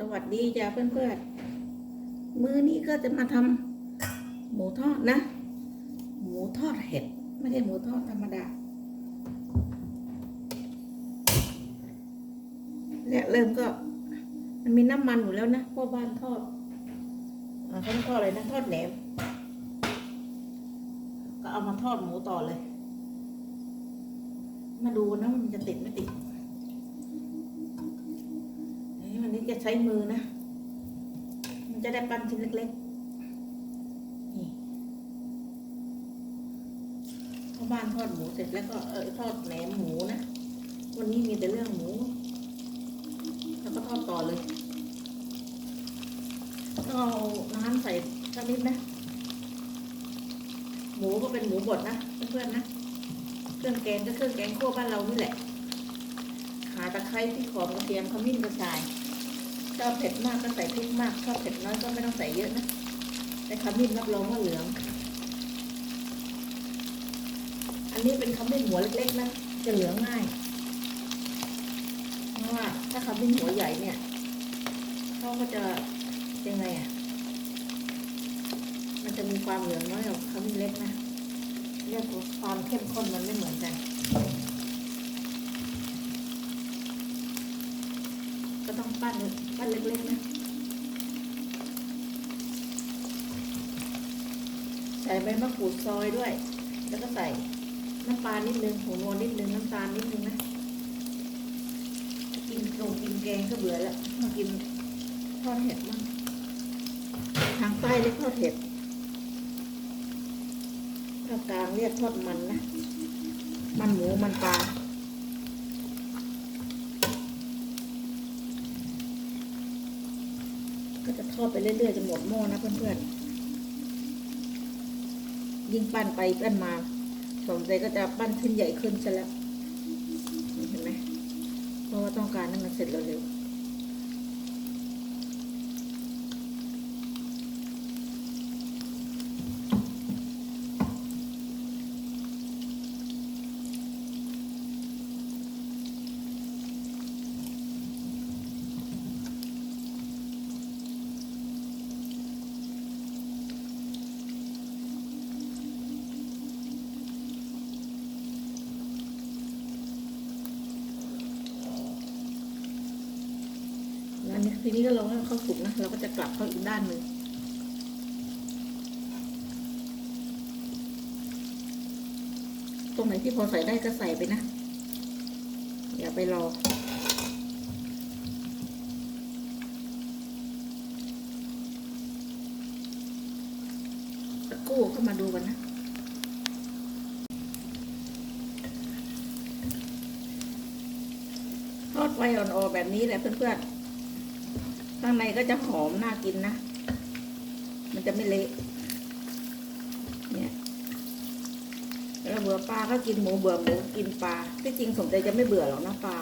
สวัสดีจ้าเพื่อนๆ มื้อนี้ก็จะมาทำหมูทอดนะ หมูทอดเห็ด ไม่ใช่หมูทอดธรรมดา และเริ่มก็ มันมีน้ำมันอยู่แล้วนะพ่อบ้านทอดอ่าเขาทอดอะไรนะทอดแหนม ก็เอามาทอดหมูต่อเลย มาดูนะมันจะติดไม่ติด เอ้ยวันนี้จะ ใช้มือนะ มันจะได้ปั้นชิ้นเล็กๆ นี่พ่อบ้านทอดหมูเสร็จแล้วก็เออทอดแหนมหมูนะ วันนี้มีแต่เรื่องหมู แล้วก็ทอดต่อเลยต้องเอาน้ำใส่สักนิดนะ หมูก็เป็นหมูบดนะเพื่อนๆนะ เครื่องแกงก็เครื่องแกงคั่วบ้านเรานี่แหละขาตะไคร้พริกหอมกระเทียมขมิ้นกระชาย ชอบเผ็ดมากก็ใส่พริกมาก ชอบเผ็ดน้อยก็ไม่ต้องใส่เยอะนะแต่ขมิ้นรับรองว่าเหลือง อันนี้เป็นขมิ้นหัวเล็กๆนะจะเหลืองง่าย เพราะว่าถ้าขมิ้นหัวใหญ่เนี่ยเขาก็จะยังไงอะ มันจะมีความเหลืองน้อยกว่าขมิ้นเล็กนะเรียกว่าความเข้มข้นมันไม่เหมือนกัน ต้องปั้นปั้นเล็กๆนะ ใส่ใบมะกรูดซอยด้วย แล้วก็ใส่น้ำปลานิดนึงผงนวลนิดนึงน้ำตาลนิดนึงนะ กินตรงกินแกงก็เบื่อแล้วมากินทอดเห็ดมั่งทางใต้เรียกทอดเห็ดภาคกลางเรียกทอดมันนะ มันหมูมันปลา ก็จะทอดไปเรื่อยๆจนหมดหม้อนะเพื่อนๆ ยิ่งปั้นไปปั้นมาสมใจก็จะปั้นขึ้นใหญ่ขึ้นซะแล้ว เห็นไหมเพราะว่าต้องการให้มันเสร็จเร็วๆ นี้ทีนี้ก็ลองให้เขาสุกนะ เราก็จะกลับเข้าอีกด้านหนึ่งตรงไหนที่พอใส่ได้ก็ใส่ไปนะ อย่าไปรอตะกู้เข้ามาดูกันนะทอดไฟอ่อนๆแบบนี้แหละเพื่อนๆ ข้างในก็จะหอมน่ากินนะ มันจะไม่เละเนี่ยแล้วเบื่อปลาก็กินหมูเบื่อหมูกินปลาที่จริงสมใจจะไม่เบื่อหรอกนะปลา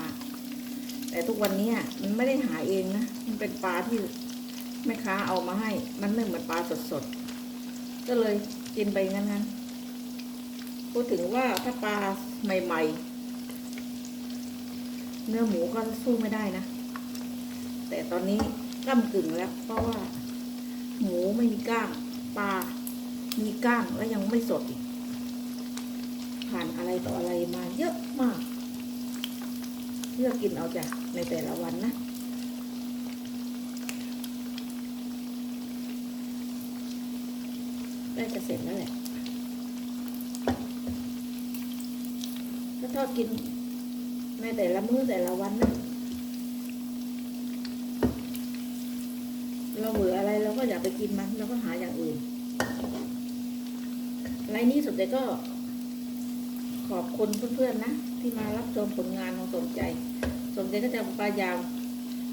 แต่ทุกวันนี้มันไม่ได้หาเองนะมันเป็นปลาที่แม่ค้าเอามาให้ มันไม่เหมือนปลาสดๆก็เลยกินไปงั้นๆพูดถึงว่าถ้าปลาใหม่ๆ เนื้อหมูก็สู้ไม่ได้นะ แต่ตอนนี้ ก้ากึ่งแล้ว เพราะว่า หมูไม่มีก้างปลา มีก้างแล้วยังไม่สดอีกผ่านอะไรต่ออะไรมาเยอะมากเลือกกินเอาจ้ะในแต่ละวันนะได้จะเสร็จแล้วแหละก็ทอดกินในแต่ละมื้อแต่ละวันนะ เราเบื่อ อะไรเราก็อย่าไปกินมันเราก็หาอย่างอื่นรายนี้สุดเลยก็ ขอบคุณเพื่อนๆนะ ที่มารับชมผลงานของสมใจ สมใจก็จะพยายาม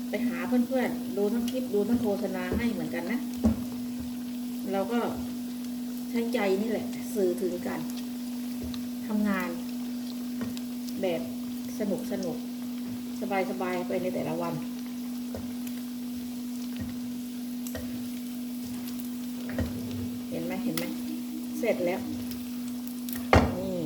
ไปหาเพื่อนๆ ดูทั้งคลิปดูทั้งโฆษณาให้เหมือนกันนะ เราก็ใช้ใจนี่แหละ สื่อถึงกันทำงาน แบบสนุกสนุก สบายๆไปในแต่ละวัน เสร็จแล้ว นี่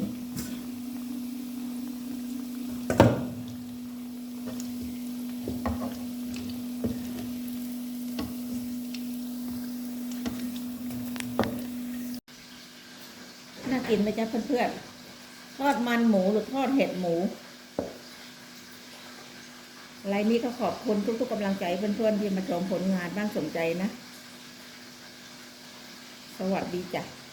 น่ากินไหมจ๊ะเพื่อนๆ ทอดมันหมูหรือทอดเห็ดหมูไรน์นี้ก็ขอบคุณทุกๆกำลังใจเพื่อนๆที่มาชมผลงานบ้างสนใจนะ สวัสดีจ้ะ